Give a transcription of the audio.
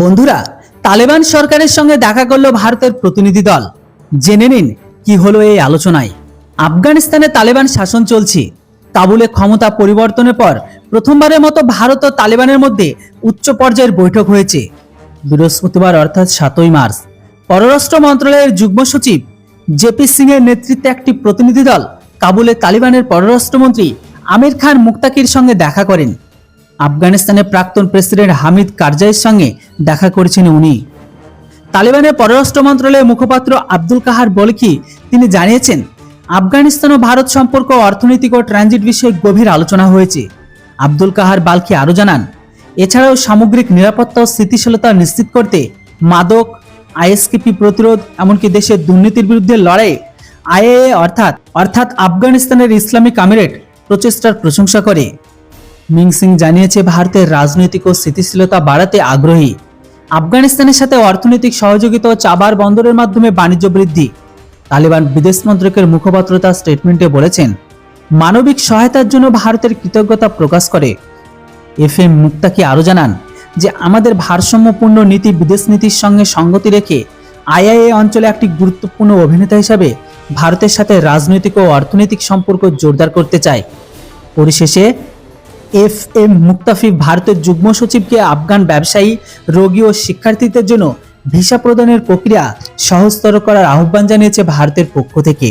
বন্ধুরা, তালেবান সরকারের সঙ্গে দেখা করল ভারতের প্রতিনিধি দল। জেনে নিন কি হলো এই আলোচনায়। আফগানিস্তানে তালেবান শাসন চলছে। কাবুলে ক্ষমতা পরিবর্তনের পর প্রথমবারের মতো ভারত ও তালেবানের মধ্যে উচ্চ পর্যায়ের বৈঠক হয়েছে। বৃহস্পতিবার অর্থাৎ সাতই মার্চ। পররাষ্ট্র মন্ত্রণালয়ের যুগ্ম সচিব জেপি সিং এর নেতৃত্বে একটি প্রতিনিধি দল কাবুলে তালিবানের পররাষ্ট্রমন্ত্রী আমির খান মুক্তাকির সঙ্গে দেখা করেন। আফগানিস্তানের প্রাক্তন প্রেসিডেন্ট হামিদ কারজাইয়ের সঙ্গে দেখা করেছেন উনি। তালিবানের পররাষ্ট্র মন্ত্রণালয়ের মুখপাত্র আব্দুল কাহার বলকি তিনি জানিয়েছেন, আফগানিস্তান ও ভারত সম্পর্ক অর্থনৈতিক ও ট্রানজিট বিষয়ে গভীর আলোচনা হয়েছে। আব্দুল কাহার বালকি আরও জানান, এছাড়াও সামগ্রিক নিরাপত্তা ও স্থিতিশীলতা নিশ্চিত করতে মাদক, আইএসকেপি প্রতিরোধ, এমনকি দেশের দুর্নীতির বিরুদ্ধে লড়াই আইএএ অর্থাৎ অর্থাৎ আফগানিস্তানের ইসলামিক আমিরেট প্রচেষ্টার প্রশংসা করে। মিং সিং জানিয়েছে, ভারতের রাজনৈতিক ও স্থিতিশীলতা বাড়াতে আগ্রহী। আফগানিস্তানের সাথে অর্থনৈতিক সহযোগিতা ও চাবার বন্দরের মাধ্যমে বাণিজ্য বৃদ্ধি। তালিবান বিদেশ মন্ত্রকের মুখপাত্র তার স্টেটমেন্টে বলেছেন, মানবিক সহায়তার জন্য ভারতের কৃতজ্ঞতা প্রকাশ করে। এফ এম মুক্তাকি আরও জানান যে, আমাদের ভারসাম্যপূর্ণ নীতি বিদেশ নীতির সঙ্গে সঙ্গতি রেখে আইআইএ অঞ্চলে একটি গুরুত্বপূর্ণ অভিনেতা হিসাবে ভারতের সাথে রাজনৈতিক ও অর্থনৈতিক সম্পর্ক জোরদার করতে চায়। পরিশেষে এফ এম মুক্তাফি ভারতের যুগ্ম সচিবকে আফগান ব্যবসায়ী, রোগী ও শিক্ষার্থীদের জন্য ভিসা প্রদানের প্রক্রিয়া সহজতর করার আহ্বান জানিয়েছে ভারতের পক্ষ থেকে।